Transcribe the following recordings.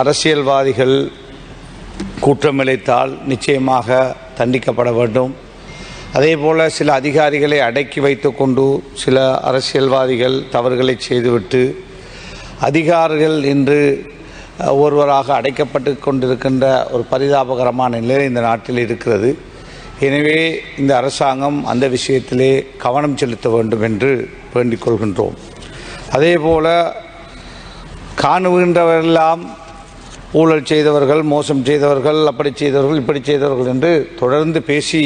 அரசியல்வாதிகள் குற்றமிழைத்தால் நிச்சயமாக தண்டிக்கப்பட வேண்டும். அதே போல் சில அதிகாரிகளை அடக்கி வைத்துக்கொண்டு சில அரசியல்வாதிகள் தவறுகளை செய்துவிட்டு அதிகாரிகள் இன்று ஒருவராக அடைக்கப்பட்டு கொண்டிருக்கின்ற ஒரு பரிதாபகரமான நிலை இந்த நாட்டில் இருக்கிறது. எனவே இந்த அரசாங்கம் அந்த விஷயத்திலே கவனம் செலுத்த வேண்டும் என்று வேண்டிக் கொள்கின்றோம். அதே போல் காணுகின்றவரெல்லாம் ஊழல் செய்தவர்கள் மோசம் செய்தவர்கள் அப்படி செய்தவர்கள் இப்படி செய்தவர்கள் என்று தொடர்ந்து பேசி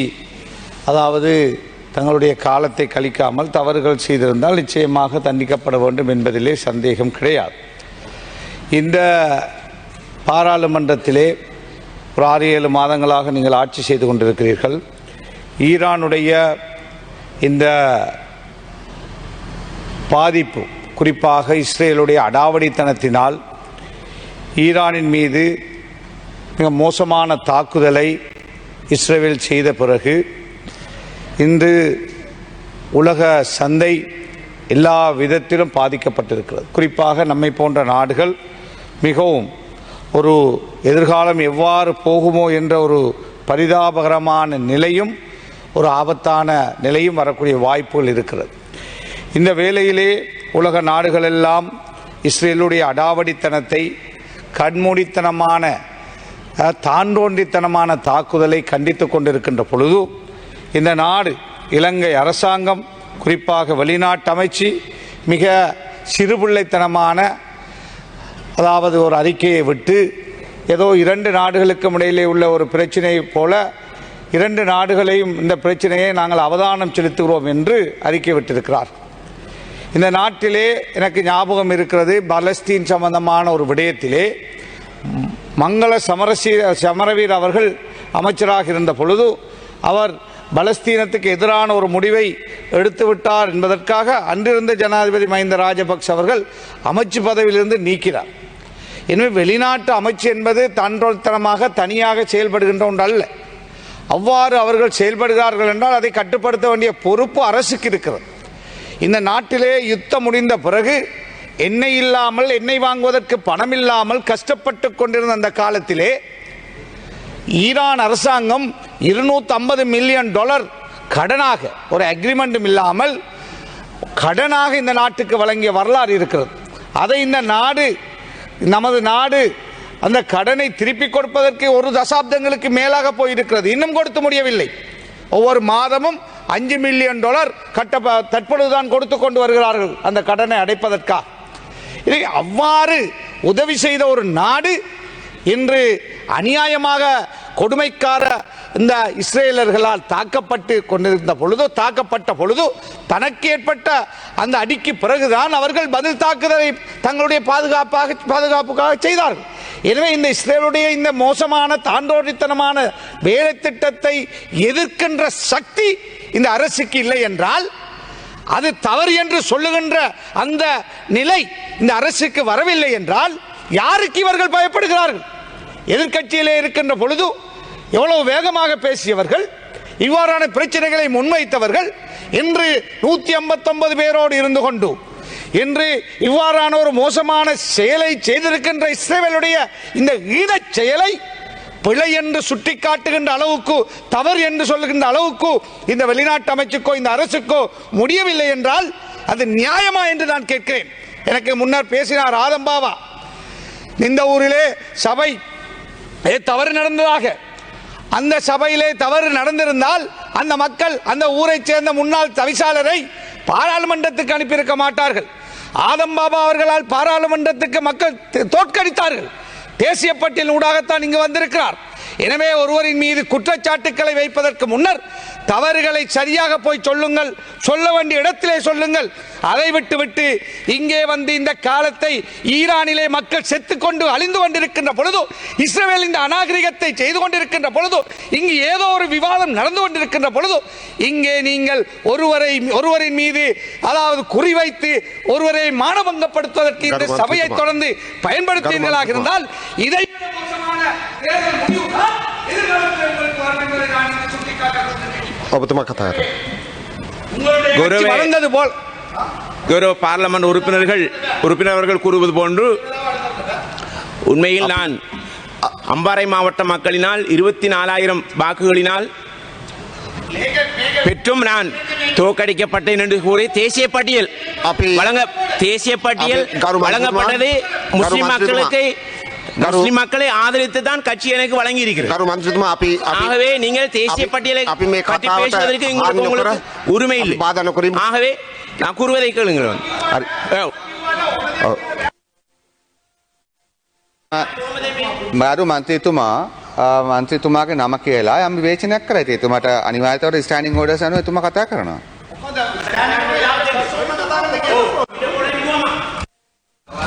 அதாவது தங்களுடைய காலத்தை கழிக்காமல் தவறுகள் செய்திருந்தால் நிச்சயமாக தண்டிக்கப்பட வேண்டும் என்பதிலே சந்தேகம் கிடையாது. இந்த பாராளுமன்றத்திலே ஒரு ஆறு ஏழு மாதங்களாக நீங்கள் ஆட்சி செய்து கொண்டிருக்கிறீர்கள். ஈரானுடைய இந்த பாதிப்பு குறிப்பாக இஸ்ரேலுடைய அடாவடித்தனத்தினால் ஈரானின் மீது மிக மோசமான தாக்குதலை இஸ்ரேல் செய்த பிறகு இன்று உலக சந்தை எல்லா விதத்திலும் பாதிக்கப்பட்டிருக்கிறது. குறிப்பாக நம்மை போன்ற நாடுகள் மிகவும் ஒரு எதிர்காலம் எவ்வாறு போகுமோ என்ற ஒரு பரிதாபகரமான நிலையும் ஒரு ஆபத்தான நிலையும் வரக்கூடிய வாய்ப்புகள் இருக்கிறது. இந்த வேளையிலே உலக நாடுகளெல்லாம் இஸ்ரேலுடைய அடாவடித்தனத்தை கண்மூடித்தனமான அஹ், தாக்குதலை கண்டித்து கொண்டிருக்கின்ற பொழுது இந்த நாடு இலங்கை அரசாங்கம் குறிப்பாக வெளிநாட்டு அமைச்சு மிக சிறுபிள்ளைத்தனமான அதாவது ஒரு அறிக்கையை விட்டு ஏதோ இரண்டு நாடுகளுக்கும் இடையிலே உள்ள ஒரு பிரச்சனை போல இரண்டு நாடுகளையும் இந்த பிரச்சனையை நாங்கள் அவதானம் செலுத்துகிறோம் என்று அறிக்கை விட்டிருக்கிறார் இந்த நாட்டிலே எனக்கு ஞாபகம் இருக்கிறது பலஸ்தீன் சம்பந்தமான ஒரு விடயத்திலே. மங்கள சமரசீர சமரவீர் அவர்கள் அமைச்சராக இருந்த பொழுது அவர் பலஸ்தீனத்துக்கு எதிரான ஒரு முடிவை எடுத்துவிட்டார் என்பதற்காக அன்றிருந்த ஜனாதிபதி மஹிந்த ராஜபக்ஷ அவர்கள் அமைச்சு பதவியிலிருந்து நீக்கிறார் எனவே வெளிநாட்டு அமைச்சு என்பது தன்றோத்தனமாக தனியாக செயல்படுகின்ற ஒன்று அல்ல. அவ்வாறு அவர்கள் செயல்படுகிறார்கள் என்றால் அதை கட்டுப்படுத்த வேண்டிய பொறுப்பு அரசுக்கு இருக்கிறது. இந்த நாட்டிலே யுத்தம் முடிந்த பிறகு எண்ணெய் இல்லாமல் எண்ணெய் வாங்குவதற்கு பணம் இல்லாமல் கஷ்டப்பட்டு கொண்டிருந்த அந்த காலத்திலே ஈரான் அரசாங்கம் இருநூத்தி ஐம்பது மில்லியன் டாலர் கடனாக ஒரு அக்ரிமெண்ட்டும் இல்லாமல் கடனாக இந்த நாட்டுக்கு வழங்கிய வரலாறு இருக்கிறது. அதை இந்த நாடு நமது நாடு அந்த கடனை திருப்பி கொடுப்பதற்கு ஒரு தசாப்தங்களுக்கு மேலாக போயிருக்கிறது. இன்னும் கொடுத்து முடியவில்லை. ஒவ்வொரு மாதமும் அஞ்சு மில்லியன் டாலர் கட்ட தற்பொழுதுதான் கொடுத்து கொண்டு வருகிறார்கள் அந்த கடனை அடைப்பதற்காக இதை அவ்வாறு உதவி செய்த ஒரு நாடு இன்று அநியாயமாக கொடுமைக்கார இந்த இஸ்ரேலர்களால் தாக்கப்பட்டு கொண்டிருந்த பொழுது தாக்கப்பட்ட பொழுது தனக்கு ஏற்பட்ட அந்த அடிக்கு பிறகுதான் அவர்கள் பதில் தாக்குதலை தங்களுடைய பாதுகாப்பாக பாதுகாப்புக்காக செய்தார்கள். எனவே இந்த இஸ்ரேலுடைய இந்த மோசமான தாண்டோடித்தனமான வேலை திட்டத்தை எதிர்க்கின்ற சக்தி இந்த அரசுக்கு இல்லை என்றால் அது தவறு என்று சொல்லுகின்ற அந்த நிலை இந்த அரசுக்கு வரவில்லை என்றால் யாருக்கு இவர்கள் பயப்படுகிறார்கள்? எதிர்கட்சியிலே இருக்கின்ற பொழுது எவ்வளவு வேகமாக பேசியவர்கள் இவ்வாறான பிரச்சனைகளை முன்வைத்தவர்கள் இன்று நூத்தி ஐம்பத்தொன்பது பேரோடு இருந்து கொண்டு இன்று இவ்வாறான ஒரு மோசமான செயலை செய்திருக்கின்ற இஸ்ரேலுடைய இந்த ஈனச் செயலை பிழை என்று சுட்டிக்காட்டுகின்ற அளவுக்கு தவறு என்று சொல்லுகின்ற அளவுக்கு இந்த வெளிநாட்டு அமைச்சுக்கோ இந்த அரசுக்கோ முடியவில்லை என்றால் அது நியாயமா என்று நான் கேட்கிறேன். எனக்கு முன்னர் பேசினார் ஆதம்பாவா. இந்த ஊரிலே சபை ஏ, தவறு நடந்ததாக. அந்த சபையிலே தவறு நடந்திருந்தால் அந்த மக்கள் அந்த ஊரைச் சேர்ந்த முன்னாள் தவிசாளரை பாராளுமன்றத்துக்கு அனுப்பியிருக்க மாட்டார்கள். ஆதம் பாபா அவர்களால் பாராளுமன்றத்துக்கு மக்கள் தோற்கடித்தார்கள். தேசிய பட்டியல் ஊடாகத்தான் இங்கு வந்திருக்கிறார். எனவே ஒருவரின் மீது குற்றச்சாட்டுக்களை வைப்பதற்கு முன்னர் தவறுகளை சரியாக போய் சொல்லுங்கள் சொல்ல வேண்டிய இடத்திலே சொல்லுங்கள் அதை விட்டு விட்டு இங்கே வந்து இந்த காலத்தை ஈரானிலே மக்கள் செத்து கொண்டு அழிந்து கொண்டிருக்கின்ற பொழுது இஸ்ரேல் இந்த அநாகரிகத்தை செய்து கொண்டிருக்கின்ற பொழுது இங்கு ஏதோ ஒரு விவாதம் நடந்து கொண்டிருக்கின்ற பொழுது இங்கே நீங்கள் ஒருவரை ஒருவரின் மீது அதாவது குறிவைத்து ஒருவரை மானபங்கப்படுத்துவதற்கு இந்த. சபையை தொடர்ந்து பயன்படுத்தீர்களாக இருந்தால் இதை விட மோசமான தேர்தல் முடிவுதான் எதிர்காலத்தில் உங்களுக்கு வரும் என்பதை நான் இங்கு சுட்டிக்காட்ட விரும்புகிறேன். ඔබතුමා කතා කරන්න. உங்களுடைய கட்சி கௌரவ- வளர்ந்தது போல் கௌரவ பார்லமெண்ட் உறுப்பினர்கள் உறுப்பினர்கள் கூறுவது போன்று உண்மையில் நான் அம்பாறை மாவட்ட மக்களினால் இருபத்தி நாலாயிரம் வாக்குகளினால் பெற்றும் நான் தோற்கடிக்கப்பட்டேன் என்று கூறி தேசிய பட்டியல் அப்பி- வழங்க தேசிய பட்டியல் அப்பி- கரு வழங்கப்பட்டது மந்திரிமா- முஸ்லிம் கரு மக்களுக்கு கரு- முஸ்லிம் மக்களை ஆதரித்து தான் கட்சி எனக்கு வழங்கி இருக்கிறது ගරු මන්ත්‍රතුමා අපි අපි ஆகவே நீங்கள் தேசிய අපි- பட்டியலை අපි මේ பற்றி කතාවට பேசுவதற்கு உங்களுக்கு හානි உங்களுக்கு නොකර உரிமை இல்லை අපි බාධා නොකරමු. ஆகவே நான் கூறுவதை கேளுங்கள் வந்து. හරි. ඔව්. ඔව්. මරු මන්ත්‍රීතුමා අ, මන්ත්‍රීතුමාගේ නම කියලා යම් විවේචනයක් කරයි. එතුමාට අනිවාර්යයෙන්ම ස්ටෑන්ඩින් ඕඩර්ස් අනුව එතුමා කතා කරනවා.